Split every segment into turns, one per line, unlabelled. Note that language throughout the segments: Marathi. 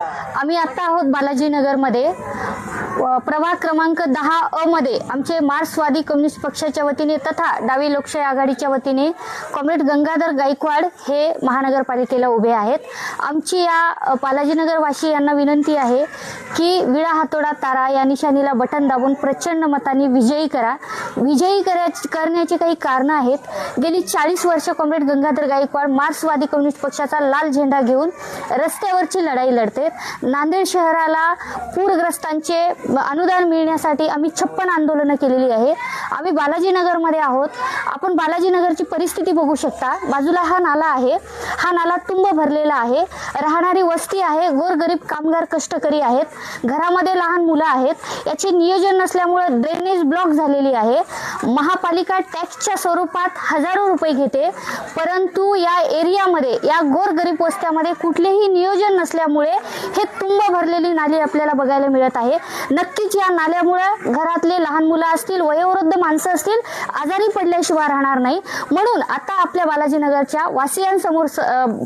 आम्ही आता आहोत बालाजीनगरमध्ये. प्रवाह प्रभाग क्रमांक दहा अ मध्ये आमचे मार्क्सवादी कम्युनिस्ट पक्षाच्या वतीने तथा डावी लोकशाही आघाडीच्या वतीने कॉम्रेड गंगाधर गायकवाड हे महानगरपालिकेला उभे आहेत. आमची या बालाजीनगरवासी यांना विनंती आहे की विळा हातोडा तारा या निशाणीला बटन दाबून प्रचंड मताने विजयी करा. विजयी करायच करण्याची काही कारणं आहेत. गेली चाळीस वर्ष कॉम्रेड गंगाधर गायकवाड मार्क्सवादी कम्युनिस्ट पक्षाचा लाल झेंडा घेऊन रस्त्यावरची लढाई लढते. नांदेड शहराला पूरग्रस्तांचे अनुदान मिळण्यासाठी आम्ही छप्पन आंदोलनं केलेली आहे. आम्ही बालाजीनगरमध्ये आहोत. आपण बालाजीनगरची परिस्थिती बघू शकता. बाजूला हा नाला आहे. हा नाला तुंब भरलेला आहे. राहणारी वस्ती आहे. गोरगरीब कामगार कष्टकरी आहेत. घरामध्ये लहान मुलं आहेत. याचे नियोजन नसल्यामुळे ड्रेनेज ब्लॉक झालेली आहे. महापालिका टॅक्सच्या स्वरूपात हजारो रुपये घेते परंतु या एरियामध्ये या गोरगरीब वस्त्यामध्ये कुठलेही नियोजन नसल्यामुळे हे तुंब भरलेली नाली आपल्याला बघायला मिळत आहे. नक्कीच या नाल्यामुळे घरातले लहान मुलं असतील वयोवृद्ध माणसं असतील आजारी पडल्याशिवाय राहणार नाही. म्हणून आता आपल्या बालाजीनगरच्या वासियांसमोर स-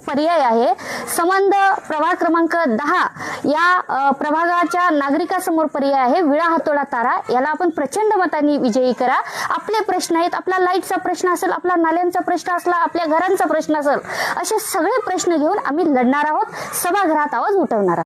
पर्याय आहे. संबंध प्रभाग क्रमांक दहा या प्रभागाच्या नागरिकासमोर पर्याय आहे. विळा हातोडा तारा याला आपण प्रचंड मतांनी विजयी करा. आपले प्रश्न आहेत आपला लाईटचा प्रश्न असेल आपला नाल्यांचा प्रश्न असला आपल्या घरांचा प्रश्न असेल असे सगळे प्रश्न घेऊन आम्ही लढणार आहोत सभागृहात आवाज उठवणार आहोत.